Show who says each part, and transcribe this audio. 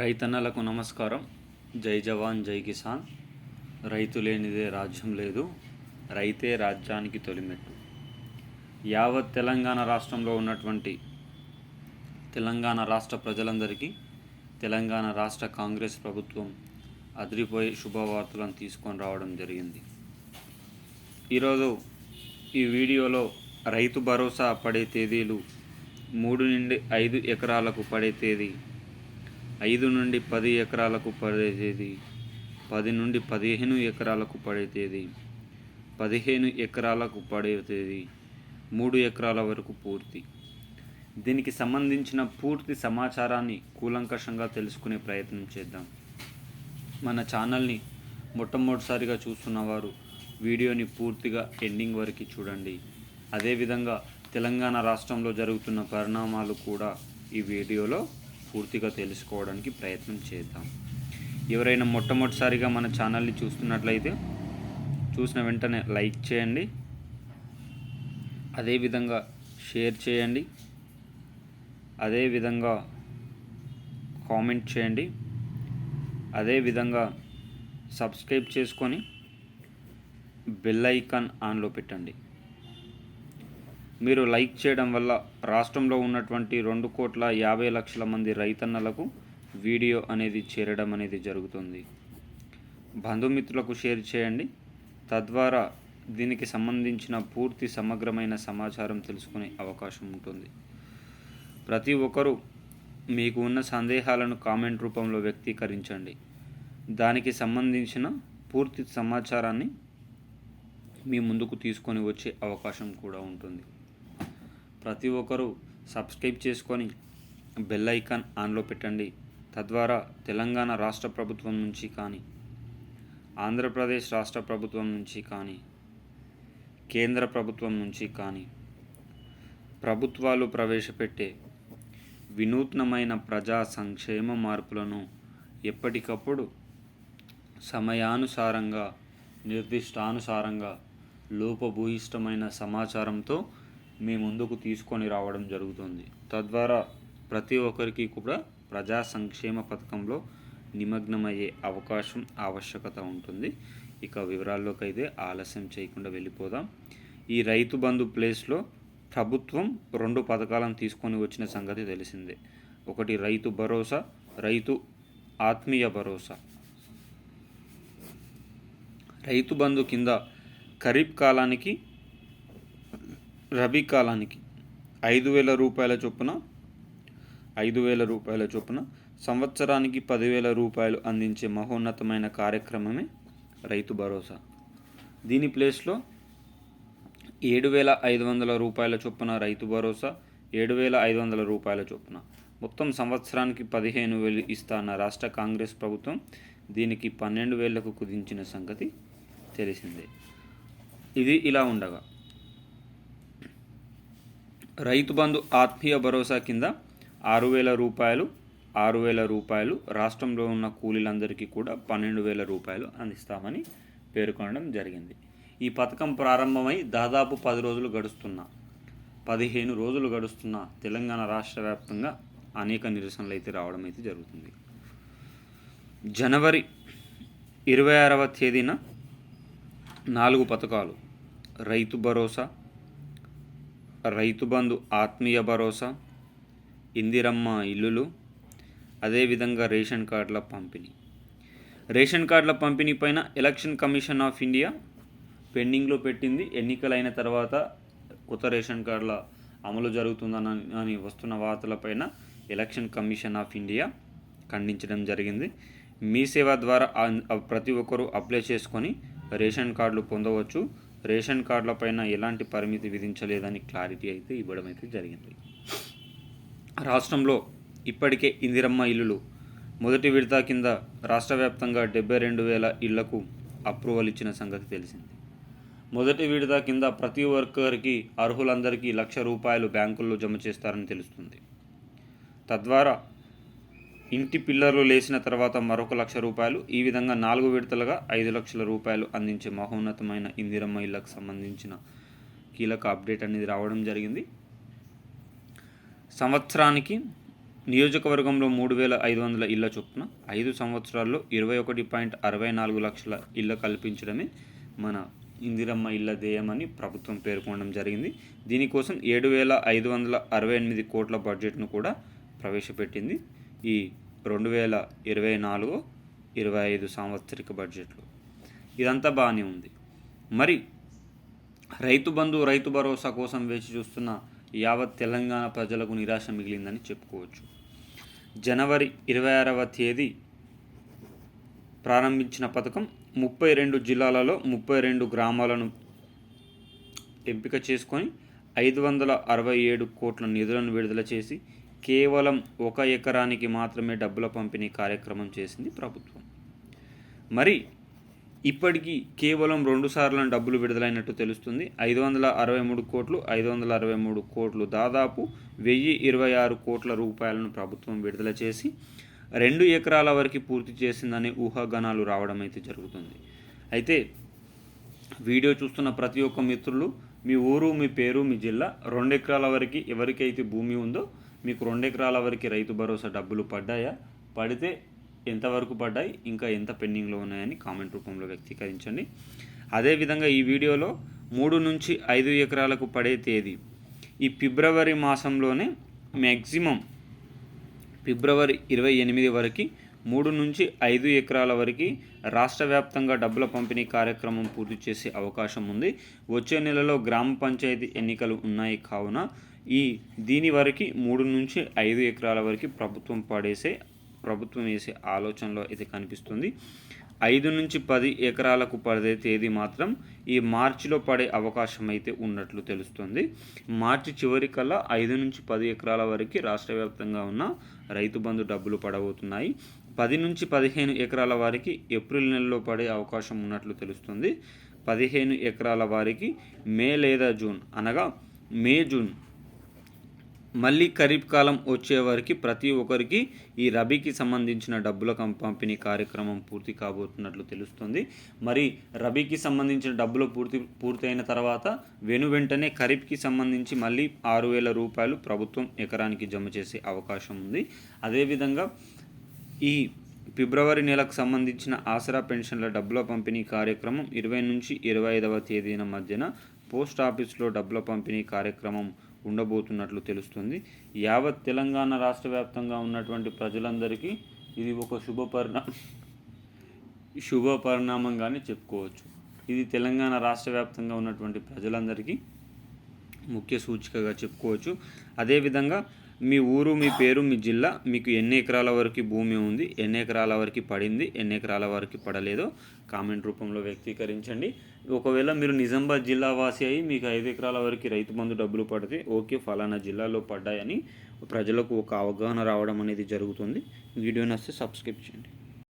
Speaker 1: రైతన్నలకు నమస్కారం. జై జవాన్ జై కిసాన్. రైతు లేనిదే రాజ్యం లేదు. రైతే రాజ్యానికి తొలిమెట్టు. యావత్ తెలంగాణ రాష్ట్రంలో ఉన్నటువంటి తెలంగాణ రాష్ట్ర ప్రజలందరికీ తెలంగాణ రాష్ట్ర కాంగ్రెస్ ప్రభుత్వం అదిరిపోయే శుభవార్తలను తీసుకొని రావడం జరిగింది. ఈరోజు ఈ వీడియోలో రైతు భరోసా పడే తేదీలు మూడు నుండి ఐదు ఎకరాలకు పడే తేదీ ఐదు నుండి పది ఎకరాలకు పడే తేదీ పది నుండి పదిహేను ఎకరాలకు పడే తేదీ పదిహేను ఎకరాలకు పడే తేదీ మూడు ఎకరాల వరకు పూర్తి. దీనికి సంబంధించిన పూర్తి సమాచారాన్ని కూలంకషంగా తెలుసుకునే ప్రయత్నం చేద్దాం. మన ఛానల్ని మొట్టమొదటిసారిగా చూస్తున్నవారు వీడియోని పూర్తిగా ఎండింగ్ వరకు చూడండి. అదేవిధంగా తెలంగాణ రాష్ట్రంలో జరుగుతున్న పరిణామాలు కూడా ఈ వీడియోలో పూర్తిగా తెలుసుకోవడానికి ప్రయత్నం చేద్దాం. ఎవరైనా మొట్టమొదటిసారిగా మన ఛానల్ని చూస్తున్నట్లయితే చూసిన వెంటనే లైక్ చేయండి. అదేవిధంగా షేర్ చేయండి. అదేవిధంగా కామెంట్ చేయండి. అదేవిధంగా సబ్స్క్రైబ్ చేసుకొని బెల్ ఐకాన్ ఆన్లో పెట్టండి. మీరు లైక్ చేయడం వల్ల రాష్ట్రంలో ఉన్నటువంటి రెండు కోట్ల యాభై లక్షల మంది రైతన్నలకు వీడియో అనేది చేరడం అనేది జరుగుతుంది. బంధుమిత్రులకు షేర్ చేయండి. తద్వారా దీనికి సంబంధించిన పూర్తి సమగ్రమైన సమాచారం తెలుసుకునే అవకాశం ఉంటుంది. ప్రతి ఒక్కరూ మీకు ఉన్న సందేహాలను కామెంట్ రూపంలో వ్యక్తీకరించండి. దానికి సంబంధించిన పూర్తి సమాచారాన్ని మీ ముందుకు తీసుకొని వచ్చే అవకాశం కూడా ఉంటుంది. ప్రతి ఒక్కరూ సబ్స్క్రైబ్ చేసుకొని బెల్ ఐకాన్ ఆన్లో పెట్టండి. తద్వారా తెలంగాణ రాష్ట్ర ప్రభుత్వం నుంచి కానీ ఆంధ్రప్రదేశ్ రాష్ట్ర ప్రభుత్వం నుంచి కానీ కేంద్ర ప్రభుత్వం నుంచి కానీ ప్రభుత్వాలు ప్రవేశపెట్టే వినూత్నమైన ప్రజా సంక్షేమ మార్పులను ఎప్పటికప్పుడు సమయానుసారంగా నిర్దిష్టానుసారంగా లోపభూయిష్టమైన సమాచారంతో మీ ముందుకు తీసుకొని రావడం జరుగుతుంది. తద్వారా ప్రతి ఒక్కరికి కూడా ప్రజా సంక్షేమ పథకంలో నిమగ్నమయ్యే అవకాశం ఆవశ్యకత ఉంటుంది. ఇక వివరాల్లోకి అయితే ఆలస్యం చేయకుండా వెళ్ళిపోదాం. ఈ రైతు బంధు ప్లేస్లో ప్రభుత్వం రెండు పథకాలను తీసుకొని వచ్చిన సంగతి తెలిసిందే. ఒకటి రైతు భరోసా రైతు ఆత్మీయ భరోసా. రైతు బంధు కింద ఖరీఫ్ కాలానికి రబీ కాలానికి ఐదు వేల రూపాయల చొప్పున ఐదు వేల రూపాయల చొప్పున సంవత్సరానికి పదివేల రూపాయలు అందించే మహోన్నతమైన కార్యక్రమమే రైతు భరోసా. దీని ప్లేస్లో ఏడు వేల ఐదు వందల రూపాయల చొప్పున రైతు భరోసా ఏడు వేల ఐదు వందల రూపాయల చొప్పున. మొత్తం సంవత్సరానికి పదిహేను వేలు ఇస్తా అన్న రాష్ట్ర కాంగ్రెస్ ప్రభుత్వం దీనికి పన్నెండు వేలకు కుదించిన సంగతి తెలిసిందే. ఇది ఇలా ఉండగా రైతు బంధు ఆత్మీయ భరోసా కింద ఆరు వేల రూపాయలు ఆరు వేల రూపాయలు రాష్ట్రంలో ఉన్న కూలీలందరికీ కూడా పన్నెండు వేల రూపాయలు అందిస్తామని పేర్కొనడం జరిగింది. ఈ పథకం ప్రారంభమై దాదాపు పది రోజులు గడుస్తున్న. పదిహేను రోజులు గడుస్తున్న తెలంగాణ రాష్ట్ర వ్యాప్తంగా అనేక నిరసనలు అయితే రావడం అయితే జరుగుతుంది. జనవరి ఇరవై ఆరవ తేదీన నాలుగు పథకాలు. రైతు భరోసా రైతు బంధు ఆత్మీయ భరోసా ఇందిరమ్మ ఇల్లులు అదేవిధంగా రేషన్ కార్డుల పంపిణీ. రేషన్ కార్డుల పంపిణీ పైన ఎలక్షన్ కమిషన్ ఆఫ్ ఇండియా పెండింగ్లో పెట్టింది. ఎన్నికలైన తర్వాత కొత్త రేషన్ కార్డుల అమలు జరుగుతుందని అని వస్తున్న వార్తలపైన ఎలక్షన్ కమిషన్ ఆఫ్ ఇండియా ఖండించడం జరిగింది. మీ సేవ ద్వారా ప్రతి ఒక్కరూ అప్లై చేసుకొని రేషన్ కార్డులు పొందవచ్చు. రేషన్ కార్డుల పైన ఎలాంటి పరిమితి విధించలేదని క్లారిటీ అయితే ఇవ్వడం అయితే జరిగింది. రాష్ట్రంలో ఇప్పటికే ఇందిరమ్మ ఇల్లులు మొదటి విడత కింద రాష్ట్ర వ్యాప్తంగా డెబ్బై రెండు వేల ఇళ్ళకు అప్రూవల్ ఇచ్చిన సంగతి తెలిసింది. మొదటి విడత కింద ప్రతి వర్కర్కి అర్హులందరికీ లక్ష రూపాయలు బ్యాంకుల్లో జమ చేస్తారని తెలుస్తుంది. తద్వారా ఇంటి పిల్లర్లు లేచిన తర్వాత మరొక లక్ష రూపాయలు ఈ విధంగా నాలుగు విడతలుగా ఐదు లక్షల రూపాయలు అందించే మహోన్నతమైన ఇందిరమ్మ ఇళ్ళకు సంబంధించిన కీలక అప్డేట్ అనేది రావడం జరిగింది. సంవత్సరానికి నియోజకవర్గంలో మూడు వేల ఐదు వందల ఇళ్ళ చొప్పున ఐదు సంవత్సరాల్లో ఇరవై ఒకటి పాయింట్ అరవై నాలుగు లక్షల ఇళ్ళ కల్పించడమే మన ఇందిరమ్మ ఇళ్ళ ధ్యేయమని ప్రభుత్వం పేర్కొనడం జరిగింది. దీనికోసం ఏడు వేల ఐదు వందల అరవై ఎనిమిది కోట్ల బడ్జెట్ను కూడా ప్రవేశపెట్టింది. ఈ రెండు వేల ఇరవై నాలుగు ఇరవై ఐదు సాంవత్సరిక బడ్జెట్లో. ఇదంతా బాగానే ఉంది. మరి రైతు బంధు రైతు భరోసా కోసం వేచి చూస్తున్న యావత్ తెలంగాణ ప్రజలకు నిరాశ మిగిలిందని చెప్పుకోవచ్చు. జనవరి ఇరవై ఆరవ తేదీ ప్రారంభించిన పథకం ముప్పై రెండు జిల్లాలలో ముప్పై రెండు గ్రామాలను ఎంపిక చేసుకొని ఐదు వందల అరవై ఏడు కోట్ల నిధులను విడుదల చేసి కేవలం ఒక ఎకరానికి మాత్రమే డబ్బుల పంపిణీ కార్యక్రమం చేసింది ప్రభుత్వం. మరి ఇప్పటికీ కేవలం రెండు సార్లు డబ్బులు విడుదలైనట్టు తెలుస్తుంది. ఐదు వందల అరవై మూడు కోట్లు ఐదు వందల అరవై మూడు కోట్లు దాదాపు వెయ్యి ఇరవై ఆరు కోట్ల రూపాయలను ప్రభుత్వం విడుదల చేసి రెండు ఎకరాల వరకు పూర్తి చేసిందనే ఊహాగానాలు రావడం అయితే జరుగుతుంది. అయితే వీడియో చూస్తున్న ప్రతి ఒక్క మిత్రులు మీ ఊరు మీ పేరు మీ జిల్లా రెండు ఎకరాల వరకు ఎవరికైతే భూమి ఉందో మీకు రెండు ఎకరాల వరకు రైతు భరోసా డబ్బులు పడ్డాయా? పడితే ఎంతవరకు పడ్డాయి? ఇంకా ఎంత పెండింగ్లో ఉన్నాయని కామెంట్ రూపంలో వ్యక్తీకరించండి. అదేవిధంగా ఈ వీడియోలో మూడు నుంచి ఐదు ఎకరాలకు పడే తేదీ. ఈ ఫిబ్రవరి మాసంలోనే మ్యాక్సిమం ఫిబ్రవరి ఇరవై ఎనిమిది వరకు మూడు నుంచి ఐదు ఎకరాల వరకు రాష్ట్ర వ్యాప్తంగా డబ్బుల పంపిణీ కార్యక్రమం పూర్తి చేసే అవకాశం ఉంది. వచ్చే నెలలో గ్రామ పంచాయతీ ఎన్నికలు ఉన్నాయి కావున ఈ దీని వరకు మూడు నుంచి ఐదు ఎకరాల వరకు ప్రభుత్వం పడేసే ప్రభుత్వం వేసే ఆలోచనలో అయితే కనిపిస్తుంది. ఐదు నుంచి పది ఎకరాలకు పడే తేదీ మాత్రం ఈ మార్చిలో పడే అవకాశం అయితే ఉన్నట్లు తెలుస్తుంది. మార్చి చివరికల్లా ఐదు నుంచి పది ఎకరాల వరకు రాష్ట్ర వ్యాప్తంగా ఉన్న రైతు బంధు డబ్బులు పడబోతున్నాయి. పది నుంచి పదిహేను ఎకరాల వారికి ఏప్రిల్ నెలలో పడే అవకాశం ఉన్నట్లు తెలుస్తుంది. పదిహేను ఎకరాల వారికి మే లేదా జూన్ అనగా మే జూన్ మళ్ళీ ఖరీఫ్ కాలం వచ్చే వరకు ప్రతి ఒక్కరికి ఈ రబీకి సంబంధించిన డబ్బుల కం- పంపిణీ కార్యక్రమం పూర్తి కాబోతున్నట్లు తెలుస్తుంది. మరి రబీకి సంబంధించిన డబ్బులు పూర్తి పూర్తయిన తర్వాత వెను వెంటనే ఖరీఫ్కి సంబంధించి మళ్ళీ ఆరు వేల రూపాయలు ప్రభుత్వం ఎకరానికి జమ చేసే అవకాశం ఉంది. అదేవిధంగా ఈ ఫిబ్రవరి నెలకు సంబంధించిన ఆసరా పెన్షన్ల డబ్బుల పంపిణీ కార్యక్రమం ఇరవై నుంచి ఇరవై ఐదవ తేదీన మధ్యన పోస్ట్ ఆఫీస్లో డబ్బుల పంపిణీ కార్యక్రమం ఉండబోతున్నట్లు తెలుస్తుంది. యావత్ తెలంగాణ రాష్ట్ర వ్యాప్తంగా ఉన్నటువంటి ప్రజలందరికీ ఇది ఒక శుభ పరిణా శుభ పరిణామంగానే చెప్పుకోవచ్చు. ఇది తెలంగాణ రాష్ట్ర వ్యాప్తంగా ఉన్నటువంటి ప్రజలందరికీ ముఖ్య సూచికగా చెప్పుకోవచ్చు. అదేవిధంగా మీ ఊరు మీ పేరు మీ జిల్లా మీకు ఎన్ని ఎకరాల వరకు భూమి ఉంది ఎన్ని ఎకరాల వరకు పడింది ఎన్ని ఎకరాల వరకు పడలేదో కామెంట్ రూపంలో వ్యక్తీకరించండి. ఒకవేళ మీరు నిజామాబాద్ జిల్లా వాసి అయి మీకు ఐదు ఎకరాల వరకు రైతు బంధు డబ్బులు పడితే ఓకే ఫలానా జిల్లాలో పడ్డాయని ప్రజలకు ఒక అవగాహన రావడం అనేది జరుగుతుంది. వీడియో నస్తే సబ్స్క్రైబ్ చేయండి.